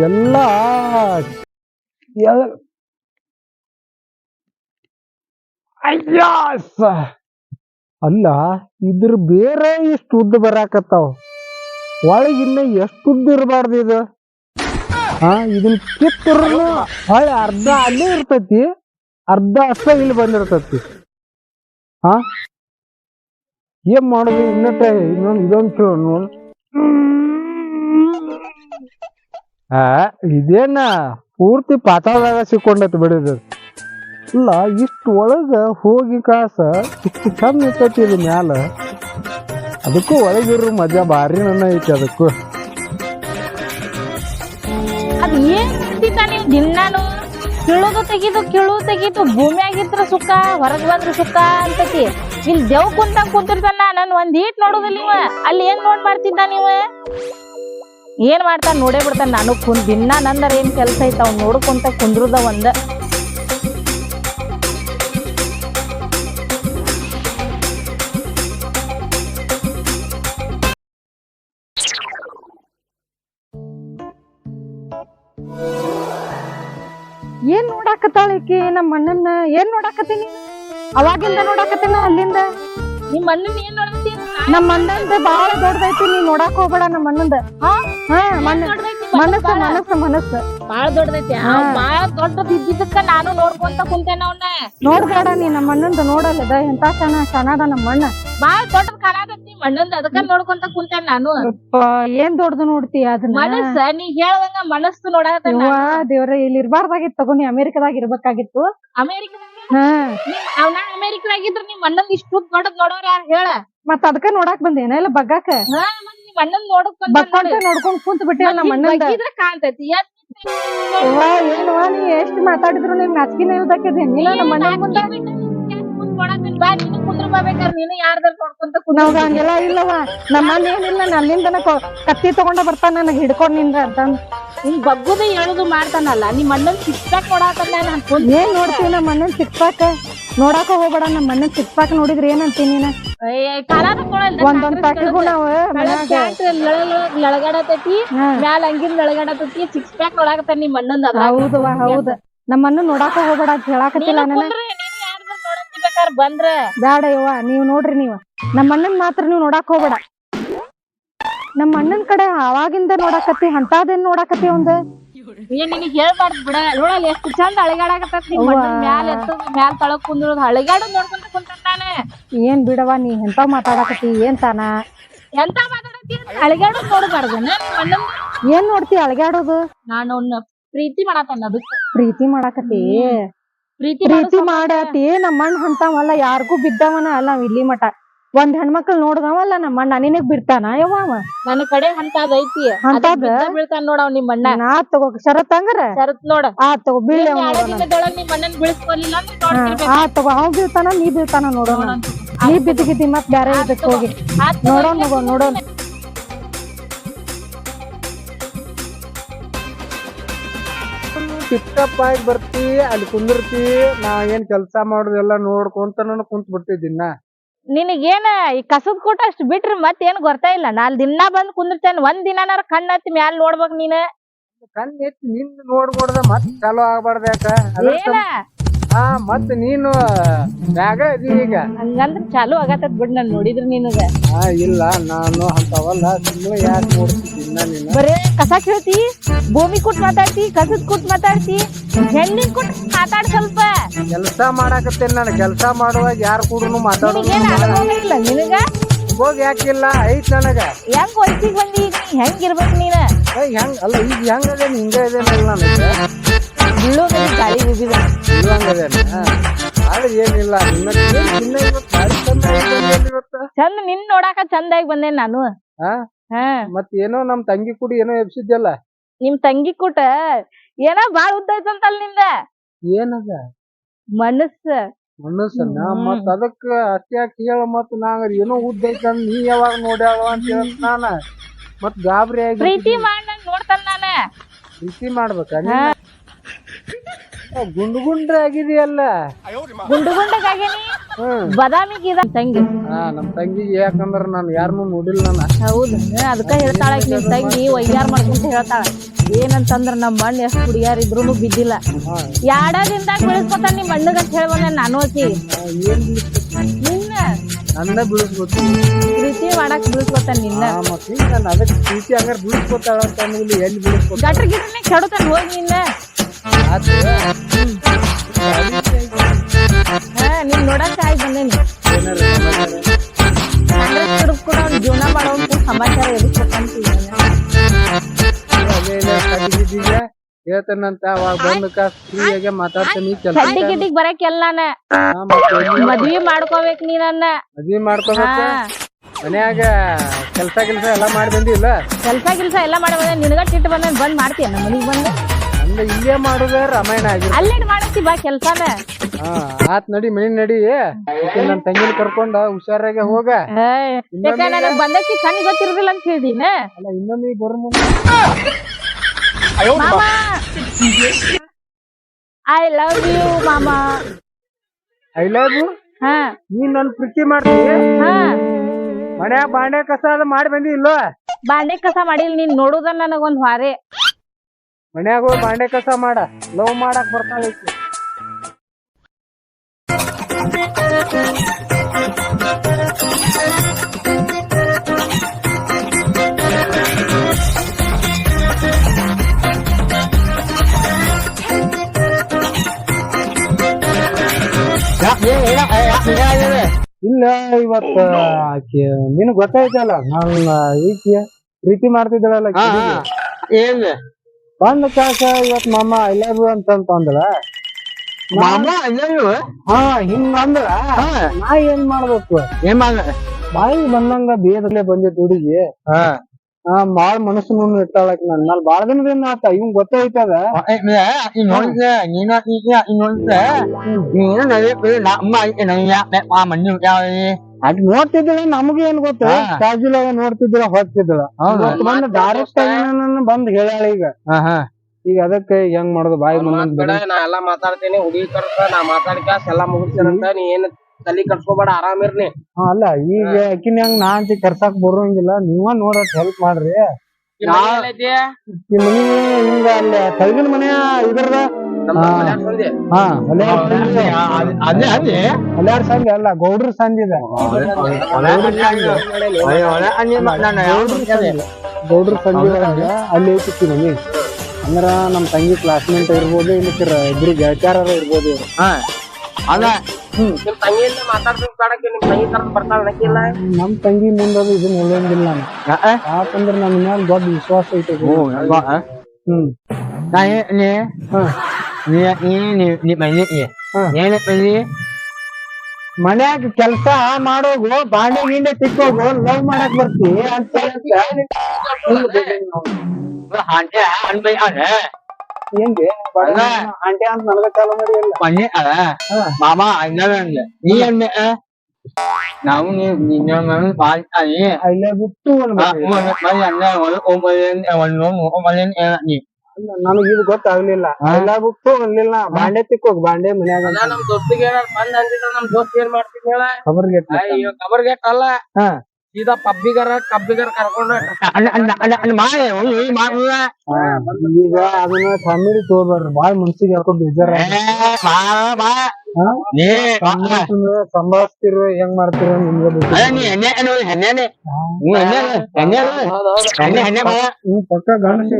ಎಲ್ಲ ಎಲ್- ಅಯ್ಯಾಸ್! ಅಲ್ಲ, ಇದ್ರ ಬೇರೆ ಇಷ್ಟು ಉದ್ದ ಬರಾಕತ್ತಾವ. ಒಳಗಿನ್ನ ಎಷ್ಟು ಉದ್ದ ಇರಬಾರ್ದು ಇದು? ಹಾ ಇದನ್ನ ಕಿತ್ತರು ಹೊಳೆ ಅರ್ಧ ಅಲ್ಲೇ ಇರ್ತೈತಿ, ಅರ್ಧ ಅಷ್ಟ ಇಲ್ಲಿ ಬಂದಿರ್ತೈತಿ. ಹಾ ಏನ್ ಮಾಡೋದು ಇನ್ನೊಂದು ಇದೊಂದು ಆ, ಇದೇನ ಪೂರ್ತಿ ಪಾತಾಳದಾಗ ಸಿಕ್ಕೊಂಡೈತಿ ಬಿಡಿದ್ರು ಇಲ್ಲ, ಇಷ್ಟು ಒಳಗ ಹೋಗಿ ಕಾಸ ಇಷ್ಟು ಚಂದ ಇರ್ತೈತಿ ಇದು ಮ್ಯಾಲ. ಅದಕ್ಕೂ ಒಳಗಿರ್ರು ಮಜಾ ಭಾರಿ ನನ್ನ ಐತಿ ಅದಕ್ಕೂ. ಅದ್ ಏನ್ ಮಾಡ್ತಿದ್ದ ನೀವು ದಿನಾನು? ಕೀಳೋದು ತೆಗಿದು ಕೀಳೋದು ತೆಗಿದು ಭೂಮಿಯಾಗಿದ್ರ ಸುಖ, ಹೊರಗ್ ಬಂದ್ರ ಸುಖ ಅಂತತಿ. ಇಲ್ಲಿ ದೇವ್ ಕುಂತ ಕುಂತಿರ್ತಾನ, ನನ್ ಒಂದ್ ಈಟ್ ನೋಡುದಿಲ್ಲ ನೀವ. ಅಲ್ಲಿ ಏನ್ ನೋಡ್ ಮಾಡ್ತಿದ್ದ ನೀವ? ಏನ್ ಮಾಡ್ತಾನೆ? ನೋಡೇ ಬಿಡ್ತಾನೆ. ನಾನು ಕುಂದ್ ದಿನ ನಂದರ ಏನ್ ಕೆಲ್ಸ ಐತ ಅವ್ನು ನೋಡ್ಕೊಂತ ಕುಂದ್ರದ ಒಂದ. ಏನ್ ನೋಡಾಕತ್ತಾಳ ಈಕಿ ನಮ್ಮ ಅಣ್ಣನ್ನ? ಏನ್ ನೋಡಾಕತ್ತೀನಿ ಅವಾಗಿಂದ ನೋಡಾಕತ್ತೀನ ಅಲ್ಲಿಂದ? ನಿಮ್ಮ ಅಣ್ಣನ್ ಏನ್ ನೋಡ್ತಿ ನಮ್ಮ ಅಣ್ಣಂದ ಬಾಳ ದೊಡ್ಡದೈತಿ ನೀ ನೋಡಾಕ ಹೋಗ್ಬೇಡ ನಮ್ಮ ಅಣ್ಣಂದ. ಹಾ? ಮನಸ್ಸು ಮನಸ್ಸು ಮನಸ್ಸು. ಬಾಳ ದೊಡ್ಡದೈತಿ. ಬಾಳ ದೊಡ್ಡದ್ ಇದ್ದಿದ್ದಕ್ಕ ನಾನು ನೋಡ್ಕೊಂತ ಕುಂತೇನ ಅವನ್ನ ನೋಡ್ಬೇಡ ನೀ ನಮ್ಮ ಅಣ್ಣಂದ ನೋಡಲ್ಲದ ಎಂತ ಚೆನ್ನ ಚೆನ್ನಾದ ನಮ್ಮ ಅಣ್ಣ. ಬಾಳ ದೊಡ್ಡದ್ ಕಾಣತೈತಿ ನಿಮ್ ಅಣ್ಣಂದ್ ಅದಕ್ಕ ನೋಡ್ಕೊಂತ ಕುಂತೇನ ನಾನು. ಏನ್ ದೊಡ್ಡದು ನೋಡ್ತಿ ಅದನ್ನ? ಮನಸ್ಸ ನೀ ಹೇಳ್ದಂಗ ಮನಸ್ಸು ನೋಡಾಕತ್ತ ಯವ್ವ ದೇವ್ರ ಇಲ್ಲಿ ಇರ್ಬಾರ್ದಾಗಿತ್ತು ತಗೋ ನೀ ಅಮೆರಿಕದಾಗ ಇರ್ಬೇಕಾಗಿತ್ತು. ಅಮೇರಿಕದಾಗ ಅವ್ನ ಅಮೇರಿಕದಾಗಿದ್ರ ನಿಮ್ ಅಣ್ಣನ್ ಇಷ್ಟು ದೊಡ್ಡದ್ ನೋಡೋರ್ ಯಾರು ಹೇಳ? ಮತ್ ಅದಕ್ಕ ನೋಡಾಕ್ ಬಂದೇನ ಇಲ್ಲ ಬಗ್ಗಾಕ? ಹಾ, ನಿಮ್ ಅಣ್ಣನ್ ನೋಡಕ್ ಬಕ್ಕೊಂತ ನೋಡ್ಕೊಂಡ್ ಕುಂತ ಬಿಟ್ಟಿವ ನಮ್ಮ ಅಣ್ಣಂದ. ಕಾಣ್ತೈತಿ. ಯವ್ವ ಏನವ್ವ ನೀ ಎಷ್ಟ್ ಮಾತಾಡಿದ್ರು ನಿಮ್ ನಾಚಿಕಿನ ಇಲ್ದಕ್ಕಿದೆ ಇಲ್ಲ ನಮ್ಮ ಅಣ್ಣ ಮುಂದ ನಾವ್ ಹಂಗೆಲ್ಲ ಇಲ್ಲವ ನಮ್ಮ ಏನಿಲ್ಲ ನನ್ನಿಂದನ ಕೊ- ಕತ್ತಿ ತಗೊಂಡ ಬರ್ತಾನ ನನಗ್ ಹಿಡ್ಕೊಂಡ್ ನಿಂದ್ರ ಅಂತ ಹಿಂಗ್ ಬಗ್ಗುದ ಹೇಳುದು ಮಾಡ್ತಾನಲ್ಲ ನಿಮ್ ಅಣ್ಣನ್ ಸಿಕ್ಸಾಕ್ ಕೊಡಾಕತ್ತ ನಾನು ಕುಂತ ಏನ್ ನೋಡ್ತೀವಿ ನಮ್ಮ ಅಣ್ಣನ್ ಸಿಕ್ಸ್ ಪ್ಯಾಕ್ ನೋಡಾಕ ಹೋಗ್ಬೇಡ ನಮ್ಮ ಅಣ್ಣನ್ ಸಿಕ್ಸ್ ಪ್ಯಾಕ್ ನೋಡಿದ್ರೆ ಏನಂತೀನಿ ನೀನ? ಕಾಲ ತಗೊಳಲ್ಲ ಒಂದೊಂದ್ ಪ್ಯಾಕಿಗೂ ನಾವ್ ಲಳಗಾಡತೈತಿ. ಮ್ಯಾಲ ಹಂಗಿನ್ ಲಳಗಾಡತೈತಿ ಸಿಕ್ಸ್ ಪ್ಯಾಕ್ ನೋಡಾಕತ್ತ ನಿಮ್ಮ ಅಣ್ಣಂದ ಅದ ಹೌದು ಹೌದ. ನಮ್ಮ ಅಣ್ಣ ನೋಡಾಕ ಹೋಗ್ಬೇಡ ಅಂತ ಹೇಳಾಕತ್ತಿಲ್ಲ ನೀನು ನೀನು. ಬಂದ್ರ. ಬ್ಯಾಡ ಯವ್ವ ನೀವ್ ನೋಡ್ರಿ ನೀವ್. ನಮ್ಮ ಅಣ್ಣನ್ ಮಾತ್ರ ನೀವ್ ನೋಡಾಕ ಹೋಗ್ಬೇಡ. ನಮ್ಮ ಅಣ್ಣನ್ ಕಡೆ ಅವಾಗಿಂದ ನೋಡಾಕತ್ತಿ ಅಂತದೇನ್ ನೋಡಾಕತ್ತಿ ಒಂದ್. ಏನ್ ನಿನಗ್ ಹೇಳ್ಬಾರ್ದು ಬಿಡ. ನೋಡಲ್ಲ ಎಷ್ಟು ಚಂದ ಅಳಗಾಡಕತ್ತ ನಿಮ್ ಅಣ್ಣನ್ ಮ್ಯಾಲ ಎತ್ತು ಮ್ಯಾಲ್ ತಳಗ್ ಕುಂದ್ರದ್. ಅಳಗಾಡೋದ್ ನೋಡ್ಕೊಂತ ಕುಂತಾನ ಏನ್ ಬಿಡವ ನೀ ಎಂತಾವ್ ಮಾತಾಡಕತ್ತಿ ಏನ್ ತಾನ? ಎಂತ ಮಾತಾಡತಿ ಅಳಗಾಡೋದ್ ನೋಡ್ಬಾರ್ದು ಏನ್ ನೋಡ್ತಿ ಅಳಗ್ಯಾಡೋದು ನಾನು ಅವ್ನ ಪ್ರೀತಿ ಅದಕ್ಕೆ. ಪ್ರೀತಿ ಮಾಡಾಕತ್ತಿ? ಪ್ರೀತಿ ಪ್ರೀತಿ ಮಾಡಾತಿ ಮಾಡತಿ ನಮ್ಮ ಅಣ್ಣ ಅಂತವಲ್ಲ ಯಾರಿಗೂ ಬಿದ್ದವನ ಅಲ್ಲ ಇಲ್ಲಿ ಮಟ ಒಂದ್ ಹೆಣ್ಮಕ್ಳು ನೋಡ್ದವಲ್ಲ ನಮ್ಮ ಅಣ್ಣ ನಿನಗ್ ಬಿಡ್ತಾನ? ಯವ್ವ ಅವ? ನನ್ನ ಕಡೆ ಅಂತದ್ ಐತಿ. ಅಂತದ್? ಬೀಳ್ತಾನ ನೋಡ ಅವ್ನ ನಿಮ್ ಅಣ್ಣ. ನಾ ತಗೋ ಶರತ್ ಹಂಗಾರ? ಶರತ್ ನೋಡ. ಆ ತಗೋ ಬೀಳಿ ನೀನ್ ಅವ ಎರಡೇ ದಿನದೊಳಗ್ ನಿಮ್ ಅಣ್ಣನ್ ಬೀಳ್ಸ್ಕೊಲಿಲ್ಲ ಅಂದ್ರೆ ನೋಡ್ತಿರ್ಬೇಕು. ಆ ತಗೋ ಅವ್ ಬೀಳ್ತಾನ ನೀ ಬೀಳ್ತಾನ ನೋಡೋಣ. ನೀ ಬಿದ್ದಿಗಿದ್ದಿ ಮತ್ ಬ್ಯಾರೆ ಇದಕ್ ಹೋಗಿ. ಆತ್ ತಗೋ, ನೋಡೋಣ ಹೋಗೋ ನೋಡೋಣ. ಟಿಪ್ಟಪ್ ಆಗಿ ಬರ್ತಿ ಅಲ್ಲಿ ಕುಂದಿರ್ತಿ ನಾ ಏನ್ ಕೆಲ್ಸ ಮಾಡೋದೆಲ್ಲ ನೋಡ್ಕೊಂತ ನಾನು ಕುಂತ್ ಬಿಡ್ತಿದ್ದಿನ ನಿನಗೇನ ಈ ಕಸದ ಕೂಟ ಅಷ್ಟ್ ಬಿಟ್ರಿ ಮತ್ತೇನ್ ಗೊತ್ತಾ ಇಲ್ಲ. ನಾಲ್ ದಿನ ಬಂದ್ ಕುಂದಿರ್ತೇನೆ ಒಂದ್ ದಿನಾನಾರ ಕಣ್ಣ ಹತ್ತಿ ಮ್ಯಾಲ್ ನೋಡ್ಬೇಕ್ ನೀನ್. ಕಣ್ ಎತ್ತಿ ನಿನ್ ನೋಡ್ಬಾರ್ದ ಮತ್ ಚಾಲೂ ಆಗ್ಬಾರ್ದ ಯಾಕ? ಏನ? ಹಾ ಮತ್ ನೀನು ಮ್ಯಾಗ ಅದಿ ಈಗ. ಹಂಗಂದ್ರ ಚಾಲು ಆಗತ್ತದ್ ಬಿಡ್ ನಾನ್ ನೋಡಿದ್ರ ನಿನಗ. ಹಾ ಇಲ್ಲ ನಾನು ಅಂತವಲ್ಲ ಸುಮ್ಮನೆ ಯಾಕೆ ನೋಡ್ತಿದ್ದೀನಿ ನೀನು? ಬರೇ ಕಸ ಕೇಳ್ತಿ ಭೂಮಿ ಕುಟ್ ಮಾತಾಡ್ತಿ ಕಸದ್ ಕುಟ್ ಮಾತಾಡ್ತಿ ಹೆಣ್ಣಿನ ಕುಟ್ ಮಾತಾಡ್ ಸ್ವಲ್ಪ. ಕೆಲಸ ಮಾಡಾಕತ್ತೇನೆ ನಾನು ಕೆಲಸ ಮಾಡುವಾಗ ಯಾರು ಕೂಡ ಮಾತಾಡೋದು ನಿನಗೇನ್ ಅನುಭವ ಇಲ್ಲ ನಿನಗ? ಹೋಗಿ ಯಾಕಿಲ್ಲ ಐತ್ ನನಗ. ಹೆಂಗ್ ವಯಸ್ಸಿಗೆ ಬಂದಿ ಈಗ ನೀ? ಹೆಂಗ್ ಇರ್ಬೇಕ್ ನೀನ? ಏ ಹೆಂಗ್ ಅಲ್ಲ ಈಗ ಹೆಂಗ್ ಅದೇನ್ ಹಿಂಗ ಅದೇನಲ್ಲ ನನಗೆ. ಮೇಲೆ ಗಾಳಿ ಆದ್ರೆ ಏನಿಲ್ಲ ಚಂದ ನಿನ್ ನೋಡಾಕ ಚಂದಾಗಿ ಬಂದೇನ್ ನಾನು. ಮತ್ ಏನೋ ನಮ್ ತಂಗಿ ಕೂಡ ಏನೋ ಎಬ್ಸಿದ್ಯಲ್ಲ? ನಿಮ್ ತಂಗಿ ಕೂಟ ಏನೋ ಬಾಳ ಉದ್ದ ಐತಂತಲ್ನಿಂದ ಏನದ? ಮನಸ್ಸ. ಮನಸ್ಸನ್ನ. ಮತ್ ಅದಕ್ಕ ಅಟ್ಯಾಕ್ ಹೇಳ ಮತ್ ನಾಂಗ ಏನೋ ಉದ್ದ ಐತಂದ್ ನೀ ಯಾವಾಗ ನೋಡ್ಯಾಳ ಅಂತ ಹೇಳ್ತ ನಾನ. ಮತ್ ಗಾಬರಿ ಆಗಿ ಪ್ರೀತಿ ಮಾಡ್ ನಂಗ್ ನೋಡ್ತಾನ ನಾನ. ಪ್ರೀತಿ ಮಾಡ್ಬೇಕ ಗುಂಡು ಗುಂಡ್ರೆ ಆಗಿದೆಯಲ್ಲ. ಗುಂಡು ಗುಂಡಗಾಗೇನಿ ಬದಾಮಿ ಗೀದ ತಂಗಿ. ಹಾ ನಮ್ ತಂಗಿಗೆ ಯಾಕಂದ್ರ ನಾನು ಯಾರನ್ನೂ ನೋಡಿಲ್ಲ ನಾನು. ಹೌದು. ಅದಕ್ಕ ಹೇಳ್ತಾಳ ನಿಮ್ ತಂಗಿ ವೈಯಾರ್ ಮಾಡ್ಕೊಂತ ಹೇಳ್ತಾಳ. ಏನಂತಂದ್ರ ನಮ್ಮ ಮಣ್ಣು ಎಷ್ಟು ಹುಡುಗಿಯಾರ ಇದ್ರು ಬಿದ್ದಿಲ್ಲ. ಯಾಡದಿಂದ ಯಾಡ ದಿನದಾಗ ಬೆಳೆಸ್ಕೊತಾನ ನಿಮ್ ಮಣ್ಣಗ ಅಂತ ಹೇಳ್ಬೋದ ನಾನು ಆಕಿ. ನಿನ್ನ ನನ್ನ ಬೀಳಿಸ್ಬೋದು ಕೃಷಿ ಮಾಡಕ್ ಬಿಡಿಸ್ಕೊತಾನ ನಿನ್ನ. ಮತ್ತೆ ನಾನು ಅದಕ್ಕೆ ಪ್ರೀತಿ ಹಂಗಾರೆ ಬೀಳಿಸ್ಕೊತಾಳ ಅಂತ ಅಂದ್ಮೇಲೆ ಎಲ್ಲಿ ಬೀಳಿಸ್ಕೊತ ಗಟ್ರ ಗಿಟ್ರನೆ ಕೆಡುತ್ತಾನೆ ಹೋಗಿ ನಿನ್ನ. ಆತು ಹಾ ನೀನ್ ನೋಡಕ್ ಆಯ್ ಬಂದೇನಿ? ಕಾಂಗ್ರೆಸ್ ಅವ್ನ ಜೀವನ ಸಮಾಚಾರ ಹೇಳ್ತಾನಂತ ಅವಾಗ ಬಂದಕ್ಕ ಫ್ರೀಯಾಗೆ ಮಾತಾಡ್ತಾನಿ ಕೆಲಸ ಗಿಡ್ಡಿಗ್ ಮದ್ವಿ ಮಾಡ್ಕೋಬೇಕ್ ನೀ ನನ್ನ ಮದ್ವಿ ಮಾಡ್ಕೋಬೇಕ? ಹಾ. ಮನ್ಯಾಗ ಕೆಲ್ಸ ಗಿಲ್ಸ ಎಲ್ಲಾ ಮಾಡಿ ಬಂದಿಲ್ಲ? ಕೆಲ್ಸ ಗಿಲ್ಸ ಎಲ್ಲ ಮಾಡಿ ಬಂದ. ನಿನಗ ಟಿಟ್ ಬಂದ ಬಂದ್ ಮಾಡ್ತೀಯ ನಮ್ಮ ಮನಿಗ್ ಬಂದು? ಇಲ್ಲೇ ಮಾಡುದ ರಾಮಾಯಣ ಆಗಿರ ಮಾಡತ್ತಿ ಬಾ ಕೆಲ್ಸಾನ. ಹಾ ಆತ್ ನಡಿ ಮನಿ ನಡಿ. ನನ್ನ ನನ್ ತಂಗಿನ ಕರ್ಕೊಂಡ ಹುಷಾರಾಗೆ ಹೋಗ. ಏಯ್, ಯಾಕ ನನಗ್ ಬಂದಕ್ಕಿ ಕಣ್ ಗೊತ್ತಿರುದಿಲ್ಲ ಅಂತ ಹೇಳಿದೀನಿ? ಅಲ್ಲ ಇನ್ನೊಮ್ಮೆ ಬರ್ ಮುಂದೆ. ಮಾಮ. ಐ ಲವ್ ಯು ಮಾಮ. ಐ ಲವ್ ಯು ಹಾ. ನೀನ್ ನನ್ ಪ್ರೀತಿ ಮಾಡ್ತೀನಿ ಹಾ. ಮನ್ಯಾಗ ಬಾಂಡೆ ಕಸ ಅದ ಮಾಡಿ ಬಂದಿ ಇಲ್ಲ? ಬಾಂಡೆ ಕಸ ಮಾಡಿಲ್ ನೀನ್ ನೋಡುದ ನನಗೊಂದ್ ಹಾರೆ. ಮನ್ಯಾಗ ಹೋಗಿ ಬಾಂಡೆ ಕಸ ಮಾಡ ಲವ್ ಮಾಡಕ್ ಬರ್ತಾಳ ಈಕಿ. ಇಲ್ಲ ಇವತ್ತ ನಿನ್ ನಿನಗ್ ಗೊತ್ತಾಯ್ತಲ್ಲ ನಾನು ಈಕಿ ಪ್ರೀತಿ ಮಾಡ್ತಿದ್ದಾಳಲ್ಲ. ಏನ್ ಬಂದ ಕಾಸ ಇವತ್ ಮಾಮ ಐ ಲವ್ ಯು ಅಂತ ಐ ಮಾಮ ಯು ಹಾ ಹಿಂಗ ಅಂದ್ರ ನಾ ಏನ್ ಮಾಡ್ಬೇಕು? ಏನ್ ಮಾಡ ಬಾಯಿ ಬಂದಂಗ ಬೇದಲೆ ಬಂದಿದ್ ಹುಡುಗಿ. ಹಾ. ಬಾಳ ಮನಸ್ಸು ಮುಂದ್ ಇಟ್ಟಾಳಕ್ ನನ್. ಮೇಲೆ ಬಾಳ ದಿನದಿಂದ ಆತ ಇವಂಗ್ ಗೊತ್ತಾಯ್ತದ ಇನ್ನೊಂದ್ ನೀನ ಈಗ ಇನ್ನೊಂದ್ ನೀನ ನಾ ನಮ್ಮ ನನಗೆ ಆ ಮಣ್ಣು ಯಾವ ಅದ್ ನೋಡ್ತಿದ್ದಳ ನಮ್ಗೆ ಏನ್ ಗೊತ್ತ? ಹಾ. ಕಾಜುಲಾಗ ನೋಡ್ತಿದ್ದಳ ಹೊತ್ತಿದ್ದಳ ಹೌದಾ? ಇವತ್ತು ಬಂದ್ ಡೈರೆಕ್ಟ್ ಆಗಿ ನನ್ನ ಬಂದ್ ಹೇಳಾಳ ಈಗ. ಹಾ ಹಾ. ಈಗ ಅದಕ್ಕೆ ಹೆಂಗ್ ಮಾಡುದು? ಬಾಯಿ ನಾ ಎಲ್ಲಾ ಮಾತಾಡ್ತೇನೆ ಹುಡುಗಿ ಕರ್ಸ ನಾ ಮಾತಾಡ್ಕ್ಯಾಸ್ ಎಲ್ಲಾ ಮುಗಿಸ್ತೇನಂತ ನೀ ಏನ್ ತಲಿ ಕಟ್ಕೋಬೇಡ ಆರಾಮಿರ್ನಿ ಹಾ, ಅಲ್ಲ ಈಗ ಅಕ್ಕಿನ ಹೆಂಗ್ ನಾ ಅಂತ ಕರ್ಸಾಕ್ ಬರೋಂಗಿಲ್ಲ ನೀವ ನೋಡಕ್ ಹೆಲ್ಪ್ ಮಾಡ್ರಿ. ಹಿಂಗ ಅಲ್ಲಿ ತಲಗಿನ ಮನೆಯ ಇದ್ರದ ಹಾ. ಅದೇ ಅದೇ ಹೊಲ್ಯಾರ್ ಸಂದಿ ಅಲ್ಲ ಗೌಡ್ರ ಸಂಘ ಇದೆ. ಗೌಡ್ರ ಸಂದಿ ಒಳಗ ಅಲ್ಲಿ ಐತಿ ಮನಿ ಅಂದ್ರ ನಮ್ ತಂಗಿ ಕ್ಲಾಸ್ಮೇಟ್ ಇರ್ಬೋದು ಇಲ್ಲ ಇಬ್ರು ಗೆಳತ್ಯಾರ ಇರ್ಬೋದು. ಇವ್ರು. ಅಲ್ಲ ನಿಮ್ ತಂಗಿಯಿಂದ ಮಾತಾಡ್ಬೇಕು ಕಾಡಕ್ಕೆ ನಿಮ್ ತಂಗಿ ಕರ್ದ್ ಬರ್ತಾಳ ನಕ್ಕಿಲ್ಲ ನಮ್ ತಂಗಿ ಮುಂದದು ಇದನ್ನ ಹೇಳಂಗಿಲ್ಲ ಯಾಕಂದ್ರ ನನ್ ಮ್ಯಾಲ ದೊಡ್ಡ ವಿಶ್ವಾಸ ಐತಿ. ಹ್ಮ್. ನೀ ಹಾ. ನೀ ನೀ ನೀ ನೀ ಬನ್ನಿ ಹಾ. ಏನ್ ಬನ್ನಿ ಮನ್ಯಾಗ ಕೆಲ್ಸ ಮಾಡೋಗು ಬಾಂಡೆ ಗಿಂಡೆ ತಿಕ್ಕೋಗು ಲವ್ ಮಾಡಕ್ ಬರ್ತಿ ಅಂತ ಹಾಂಟೆ ಅನ್ಬೈ ಅದ ಏನ್ರಿ ಅಲ್ಲ. ಆಂಟಿ ಅಂತ ನನಗ ಚಾಲು ಮಾಡಿ ಇಲ್ಲ ಬನ್ನಿ ಅದ ಮಾಮ ಅನ್ನ ನೀ ಅನ್ನ ನಾವು ನೀವು ನಿನ್ನ ಪಾಲ್ತಾನೆ ಅಲ್ಲೇ ಬಿಟ್ಟು ನನಗ ಇದು ಗೊತ್ತಾಗ್ಲಿಲ್ಲ. ಎಲ್ಲ ಬಿಟ್ಟು ಅಲ್ಲಿಲ್ಲ ಬಾಂಡೆ ತಿಕ್ಕೋಗ್ ಬಾಂಡೆ ಮನ್ಯಾಗ ಅದ ನಮ್ ದೋಸ್ತಿಗೆ ಏನಾರ ಬಂದ್ ಅಂದಿದ್ರ ನಮ್ ದೋಸ್ತ್ ಏನ್ ಮಾಡ್ತೀನಿ ಹೇಳ? ಖಬರ್ ಗೆಟ್ಲ ಅಯ್ಯೋ ಕಬರ್ ಗೆಟ್ ಅಲ್ಲ ಹಾ. ಸೀದಾ ಪಬ್ಬಿಗರ ಕಬ್ಬಿಗರ ಕರ್ಕೊಂಡು ಈಗ ಅದನ್ನ ಫ್ಯಾಮಿಲಿ ತೋರ್ಬಾರ್ರಿ ಬಾಳ್ ಮನ್ಸಿಗೆ ಯಾಕೋ ಬೇಜಾರ ಸಂಭಾಳಿಸ್ತಿರೋ ಹೆಂಗ್ ಮಾಡ್ತಿರೋ ನಿಮ್ಗೆ ಗೊತ್ತಿಲ್ಲ. ಎಣ್ಣೆ ನೀವು ಪಕ್ಕ ಗಂಡಸಿ